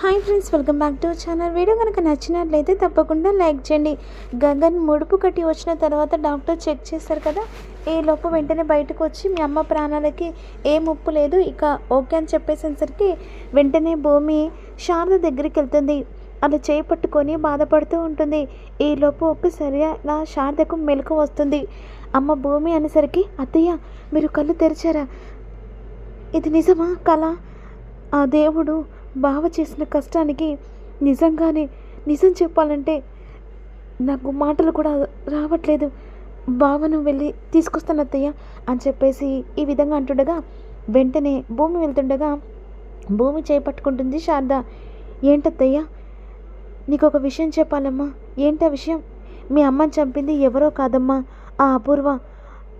Hi friends welcome back to channel video కనుక నచ్చినట్లయితే తప్పకుండా లైక్ చేయండి. గగన్ ముడుపు కట్టి వచ్చిన తర్వాత డాక్టర్ చెక్ చేస్తారు కదా? ఈ లోపు వెంటనే బయటకు వచ్చి మీ అమ్మ ప్రాణాలకి ఏ ముప్పు లేదు. ఇక ఓకే అని చెప్పేసేసరికి వెంటనే భూమి శారద దగ్గరికి వెళ్తుంది. అలా చేయి పట్టుకొని బాధపడుతూ ఉంటుంది. ఈ లోపు ఒక్కసారిగా నా శారదకు మెలకు వస్తుంది. అమ్మ భూమి అనేసరికి అత్తయ్య మీరు కళ్ళు తెరిచారా? ఇది నిజమా? కళ? ఆ దేవుడు బావ చేసిన కష్టానికి నిజంగానే నిజం చెప్పాలంటే నాకు మాటలు కూడా రావట్లేదు. బావను వెళ్ళి తీసుకొస్తాను అత్తయ్య అని చెప్పేసి ఈ విధంగా అంటుండగా వెంటనే భూమి వెళ్తుండగా భూమి చేపట్టుకుంటుంది శారద. ఏంటత్తయ్య? నీకు ఒక విషయం చెప్పాలమ్మా. ఏంటా విషయం? మీ అమ్మని చంపింది ఎవరో కాదమ్మా. ఆ అపూర్వ.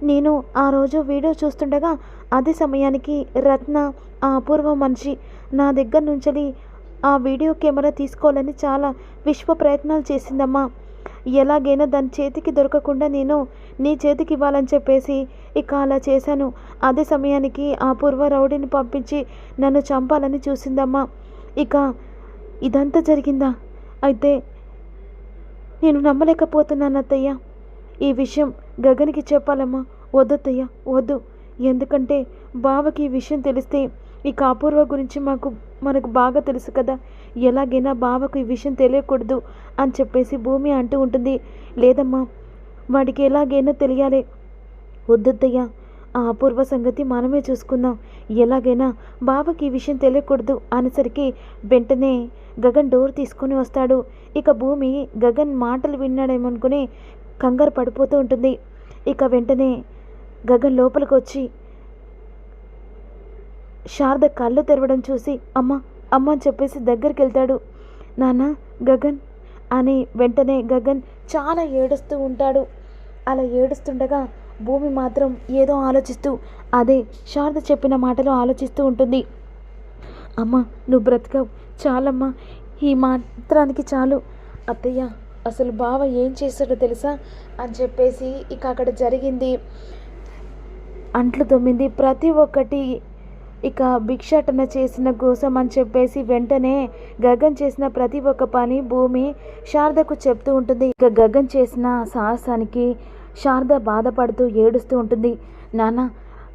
నేను ఆ రోజు వీడియో చూస్తుండగా అదే సమయానికి రత్న ఆ అపూర్వ మనిషి నా దగ్గర నుంచి ఆ వీడియో కెమెరా తీసుకోవాలని చాలా విశ్వ ప్రయత్నాలు చేసిందమ్మా. ఎలాగైనా దాని చేతికి దొరకకుండా నేను నీ చేతికి ఇవ్వాలని చెప్పేసి ఇక అలా చేశాను. అదే సమయానికి ఆ పూర్వ రౌడీని పంపించి నన్ను చంపాలని చూసిందమ్మా. ఇక ఇదంతా జరిగిందా? అయితే నేను నమ్మలేకపోతున్నాను అత్తయ్య. ఈ విషయం గగన్కి చెప్పాలమ్మా. వద్దత్తయ్య వద్దు. ఎందుకంటే బావకి ఈ విషయం తెలిస్తే ఇక అపూర్వ గురించి మాకు మనకు బాగా తెలుసు కదా. ఎలాగైనా బావకు ఈ విషయం తెలియకూడదు అని చెప్పేసి భూమి అంటూ ఉంటుంది. లేదమ్మా వాడికి ఎలాగైనా తెలియాలి. వద్దద్దయ్యా ఆ అపూర్వ సంగతి మనమే చూసుకుందాం. ఎలాగైనా బావకి ఈ విషయం తెలియకూడదు అనేసరికి వెంటనే గగన్ డోర్ తీసుకొని వస్తాడు. ఇక భూమి గగన్ మాటలు విన్నాడేమనుకుని కంగారు పడిపోతూ ఉంటుంది. ఇక వెంటనే గగన్ లోపలికి వచ్చి శారద కళ్ళు తెరవడం చూసి అమ్మ అమ్మ అని చెప్పేసి దగ్గరికి వెళ్తాడు నాన్న గగన్ అని వెంటనే గగన్ చాలా ఏడుస్తూ ఉంటాడు. అలా ఏడుస్తుండగా భూమి మాత్రం ఏదో ఆలోచిస్తూ అదే శారద చెప్పిన మాటలు ఆలోచిస్తూ ఉంటుంది. అమ్మ నువ్వు బ్రతకవు. చాలమ్మా. ఈ మాత్రానికి చాలు. అత్తయ్య అసలు బావ ఏం చేశాడో తెలుసా? అని చెప్పేసి ఇక అక్కడ జరిగింది. అంట్లు తొమ్మింది. ప్రతి ఒక్కటి ఇక భిక్షాటన చేసిన కోసం అని చెప్పేసి వెంటనే గగన్ చేసిన ప్రతి ఒక్క పని భూమి శారదకు చెప్తూ ఉంటుంది. ఇక గగన్ చేసిన సాహసానికి శారద బాధపడుతూ ఏడుస్తూ ఉంటుంది. నాన్న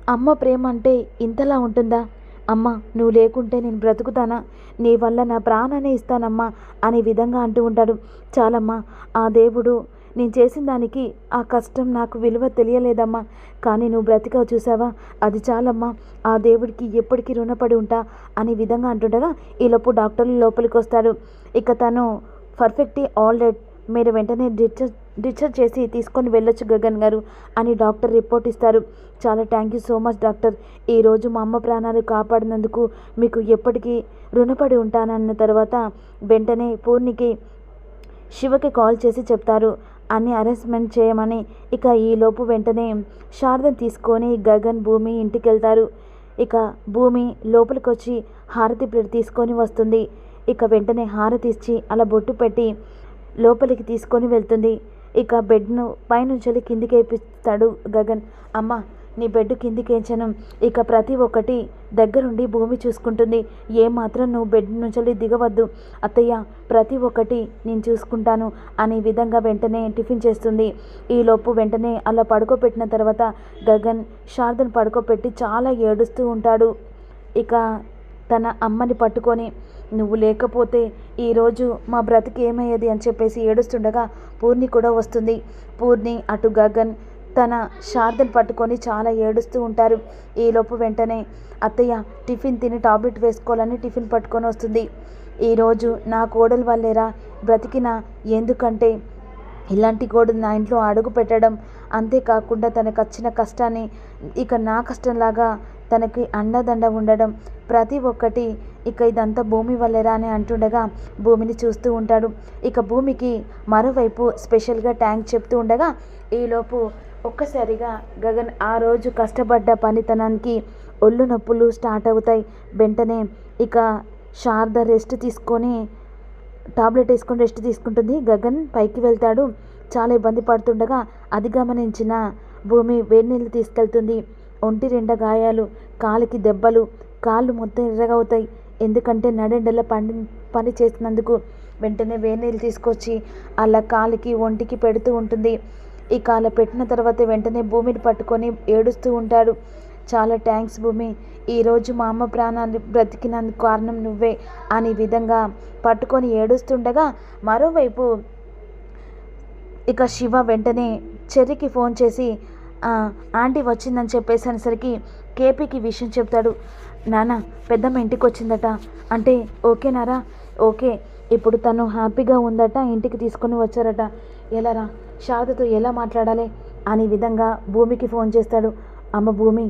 అమ్మ ప్రేమ అంటే ఇంతలా ఉంటుందా? అమ్మ నువ్వు లేకుంటే నేను బ్రతుకుతానా? నీ వల్ల నా ప్రాణాన్ని ఇస్తానమ్మా అనే విధంగా అంటూ ఉంటాడు. చాలమ్మా ఆ దేవుడు నేను చేసిన దానికి ఆ కష్టం నాకు విలువ తెలియలేదమ్మా. కానీ నువ్వు బ్రతికావు చూసావా? అది చాలమ్మా. ఆ దేవుడికి ఎప్పటికీ రుణపడి ఉంటా అనే విధంగా అంటుండగా ఈలోపు డాక్టర్లు లోపలికి వస్తాడు ఇక తను పర్ఫెక్ట్ ఆల్ రెడ్. మీరు వెంటనే డిశ్చార్జ్ డిశ్చార్జ్ చేసి తీసుకొని వెళ్ళొచ్చు గగన్ గారు అని డాక్టర్ రిపోర్ట్ ఇస్తారు. చాలా thank you so much doctor. ఈరోజు మా అమ్మ ప్రాణాలు కాపాడినందుకు మీకు ఎప్పటికీ రుణపడి ఉంటానన్న తర్వాత వెంటనే పూర్ణికి శివకి కాల్ చేసి చెప్తారు. అన్ని అరేంజ్మెంట్ చేయమని ఇక ఈలోపు వెంటనే శారదను తీసుకొని గగన్ భూమి ఇంటికి వెళ్తారు ఇక భూమి లోపలికి వచ్చి హారతి ప్లేట్ తీసుకొని వస్తుంది. ఇక వెంటనే హారతి ఇచ్చి అలా బొట్టు పెట్టి లోపలికి తీసుకొని వెళ్తుంది. ఇక బెడ్ను పైనుంచి కిందికి వేపిస్తాడు గగన్. అమ్మ నీ బెడ్ కిందికేంచను. ఇక ప్రతి ఒక్కటి దగ్గరుండి భూమి చూసుకుంటుంది. ఏమాత్రం నువ్వు బెడ్ నుంచి దిగవద్దు. అత్తయ్య ప్రతి ఒక్కటి నేను చూసుకుంటాను అనే విధంగా వెంటనే టిఫిన్ చేస్తుంది. ఈలోపు వెంటనే అలా పడుకోబెట్టిన తర్వాత గగన్ శారదను పడుకోబెట్టి చాలా ఏడుస్తూ ఉంటాడు. ఇక తన అమ్మని పట్టుకొని నువ్వు లేకపోతే ఈరోజు మా బ్రతికి ఏమయ్యేది అని చెప్పేసి ఏడుస్తుండగా పూర్ణి కూడా వస్తుంది. పూర్ణి అటు గగన్ తన శారదను పట్టుకొని చాలా ఏడుస్తూ ఉంటారు. ఈలోపు వెంటనే అత్తయ్య టిఫిన్ తిని టాబ్లెట్ వేసుకోవాలని టిఫిన్ పట్టుకొని వస్తుంది. ఈరోజు నా కోడలు వల్లేరా బ్రతికిన ఎందుకంటే ఇలాంటి కోడలు నా ఇంట్లో అడుగు పెట్టడం. అంతేకాకుండా తనకు వచ్చిన కష్టాన్ని ఇక నా కష్టంలాగా తనకి అండదండ ఉండడం. ప్రతి ఒక్కటి ఇక ఇదంతా భూమి వల్లేరా అని అంటుండగా భూమిని చూస్తూ ఉంటాడు. ఇక భూమికి మరోవైపు స్పెషల్గా ట్యాంక్ చెప్తూ ఉండగా ఈలోపు ఒక్కసారిగా గగన్ ఆ రోజు కష్టపడ్డ పనితనానికి ఒళ్ళు నొప్పులు స్టార్ట్ అవుతాయి. వెంటనే ఇక శారద రెస్ట్ తీసుకొని టాబ్లెట్ వేసుకొని రెస్ట్ తీసుకుంటుంది. గగన్ పైకి వెళ్తాడు. చాలా ఇబ్బంది పడుతుండగా అది గమనించిన భూమి వేడి నీళ్ళు తీసుకెళ్తుంది. ఒంటి రెండ గాయాలు కాలికి దెబ్బలు కాళ్ళు మొత్తం ఎర్రగా అవుతాయి ఎందుకంటే నడెండల పండి పని చేసినందుకు వెంటనే వేనీళ్ళు తీసుకొచ్చి అలా కాలికి ఒంటికి పెడుతూ ఉంటుంది. ఈ కాల పెట్టిన తర్వాత వెంటనే భూమిని పట్టుకొని ఏడుస్తూ ఉంటాడు. చాలా థ్యాంక్స్ భూమి. ఈరోజు మా అమ్మ ప్రాణాలు బ్రతికినందుకు కారణం నువ్వే అనే విధంగా పట్టుకొని ఏడుస్తుండగా మరోవైపు ఇక శివ వెంటనే చెర్రికి ఫోన్ చేసి ఆంటీ వచ్చిందని చెప్పేసి కేపీకి విషయం చెప్తాడు. నాన్న పెద్దమ్మ ఇంటికి వచ్చిందట. అంటే ఓకేనారా? ఓకే. ఇప్పుడు తను హ్యాపీగా ఉందట ఇంటికి తీసుకొని వచ్చారట. ఎలారా? శారదతో ఎలా మాట్లాడాలి? అనే విధంగా భూమికి ఫోన్ చేస్తాడు. అమ్మ భూమి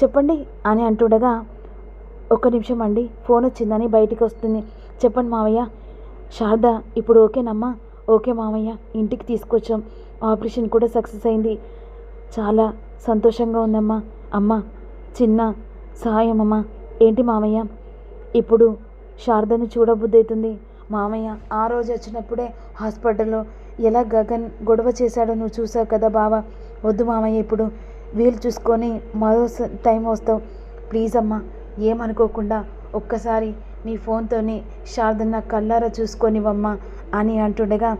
చెప్పండి అని అంటుండగా ఒక్క నిమిషం అండి ఫోన్ వచ్చిందని బయటికి వస్తుంది. చెప్పండి మావయ్య శారద ఇప్పుడు ఓకేనమ్మా? ఓకే మావయ్య ఇంటికి తీసుకొచ్చాం. ఆపరేషన్ కూడా సక్సెస్ అయింది. చాలా సంతోషంగా ఉందమ్మా. అమ్మ చిన్న సహాయం అమ్మ. ఏంటి మామయ్య ఇప్పుడు శారదను చూడబుద్ధి అవుతుంది. మామయ్య ఆ రోజు వచ్చినప్పుడే హాస్పిటల్లో ఎలా గగన్ గొడవ చేశాడో నువ్వు చూసావు కదా బావ. వద్దు మామయ్య ఇప్పుడు వీలు చూసుకొని మరో టైం వస్తావు. ప్లీజ్ అమ్మా ఏమనుకోకుండా ఒక్కసారి నీ ఫోన్తోని శారదన్న కళ్ళారా చూసుకొనివమ్మా అని అంటుండగా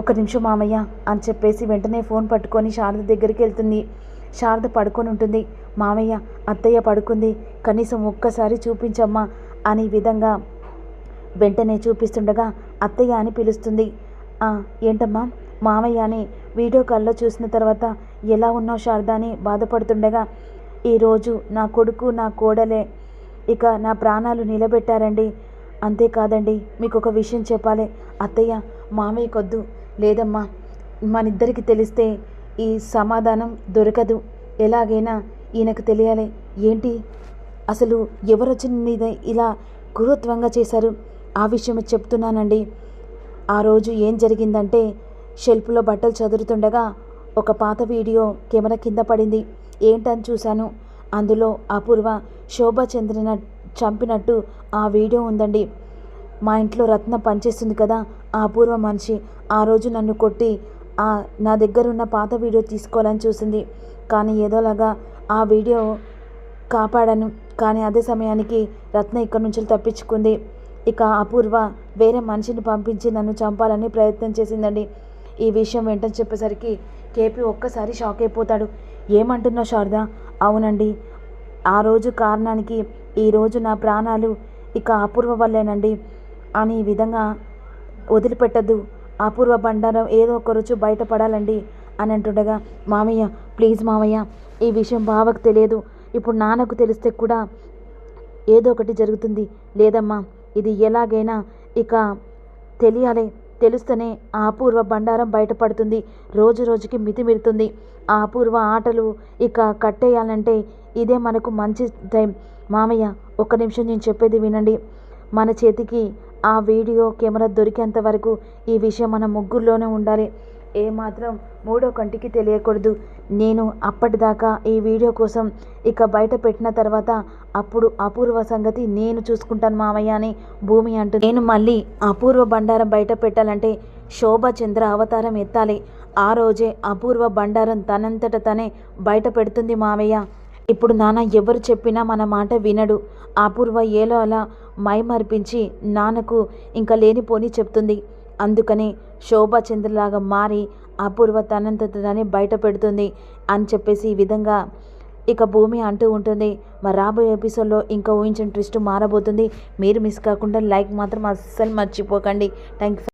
ఒక నిమిషం మామయ్య అని చెప్పేసి వెంటనే ఫోన్ పట్టుకొని శారద దగ్గరికి వెళ్తుంది. శారద పడుకొని ఉంటుంది. మామయ్య అత్తయ్య పడుకుంది. కనీసం ఒక్కసారి చూపించమ్మా అనే విధంగా వెంటనే చూపిస్తుండగా అత్తయ్య అని పిలుస్తుంది. "ఆ, ఏంటమ్మా? మామయ్య అని వీడియో కాల్లో చూసిన తర్వాత ఎలా ఉన్నావు శారద అని బాధపడుతుండగా ఈరోజు నా కొడుకు నా కోడలే. ఇక నా ప్రాణాలు నిలబెట్టారండి. అంతేకాదండి మీకు ఒక విషయం చెప్పాలి. అత్తయ్య మామయ్యకొద్దు. లేదమ్మా మనిద్దరికి తెలిస్తే ఈ సమాధానం దొరకదు. ఎలాగైనా ఈయనకు తెలియాలి. ఏంటి? అసలు ఎవరొచ్చి మీద ఇలా గురుత్వంగా చేశారు? ఆ విషయం చెప్తున్నానండి. ఆ రోజు ఏం జరిగిందంటే షెల్ఫ్లో బట్టలు చదురుతుండగా ఒక పాత వీడియో కెమెరా కింద పడింది. ఏంటని చూశాను. అందులో అపూర్వ శోభా చంద్రన చంపినట్టు ఆ వీడియో ఉందండి. మా ఇంట్లో రత్న పనిచేస్తుంది కదా ఆ అపూర్వ మనిషి. ఆ రోజు నన్ను కొట్టి ఆ నా దగ్గర ఉన్న పాత వీడియో తీసుకోవాలని చూసింది. కానీ ఏదోలాగా ఆ వీడియో కాపాడాను. కానీ అదే సమయానికి రత్న ఇక్కడి నుంచి తప్పించుకుంది. ఇక అపూర్వ వేరే మనిషిని పంపించి నన్ను చంపాలని ప్రయత్నం చేసిందండి. ఈ విషయం వెంటనే చెప్పేసరికి కేపీ ఒక్కసారి షాక్ అయిపోతాడు. ఏమంటున్నావు శారద? అవునండి. ఆ రోజు కారణానికి ఈరోజు నా ప్రాణాలు ఇక అపూర్వ వల్లేనండి. అని ఈ విధంగా వదిలిపెట్టద్దు. అపూర్వ బండారం ఏదో ఒక రోజు బయటపడాలండి అని అంటుండగా మామయ్య ప్లీజ్ మామయ్య ఈ విషయం బావకు తెలియదు. ఇప్పుడు నాన్నకు తెలిస్తే కూడా ఏదో ఒకటి జరుగుతుంది. లేదమ్మా ఇది ఎలాగైనా ఇక తెలియాలి. తెలుస్తేనే ఆ అపూర్వ బండారం బయటపడుతుంది. రోజు రోజుకి మితిమిరుతుంది. ఆ అపూర్వ ఆటలు ఇక కట్టేయాలంటే ఇదే మనకు మంచి టైం. మామయ్య ఒక నిమిషం నేను చెప్పేది వినండి. మన చేతికి ఆ వీడియో కెమెరా దొరికేంత వరకు ఈ విషయం మన ముగ్గురులోనే ఉండాలి. ఏమాత్రం మూడో కంటికి తెలియకూడదు. నేను అప్పటిదాకా ఈ వీడియో కోసం ఇక బయట పెట్టిన తర్వాత అప్పుడు అపూర్వ సంగతి నేను చూసుకుంటాను మామయ్య అని భూమి అంటుంది. నేను మళ్ళీ అపూర్వ బండారం బయట పెట్టాలంటే శోభా చంద్ర అవతారం ఎత్తాలి. ఆ రోజే అపూర్వ బండారం తనంతట తనే బయట పెడుతుంది మామయ్య ఇప్పుడు నాన్న ఎవరు చెప్పినా మన మాట వినడు. అపూర్వ ఏలో అలా మైమర్పించి నాన్నకు ఇంకా లేనిపోని చెప్తుంది. అందుకని శోభా చంద్రులాగా మారి అపూర్వ తనంత బయటపెడుతుంది బయట పెడుతుంది అని చెప్పేసి ఈ విధంగా ఇక భూమి అంటూ ఉంటుంది. మరి రాబోయే ఎపిసోడ్లో ఇంకా ఊహించిన ట్విస్ట్ మారబోతుంది. మీరు మిస్ కాకుండా లైక్ మాత్రం అస్సలు మర్చిపోకండి. Thank you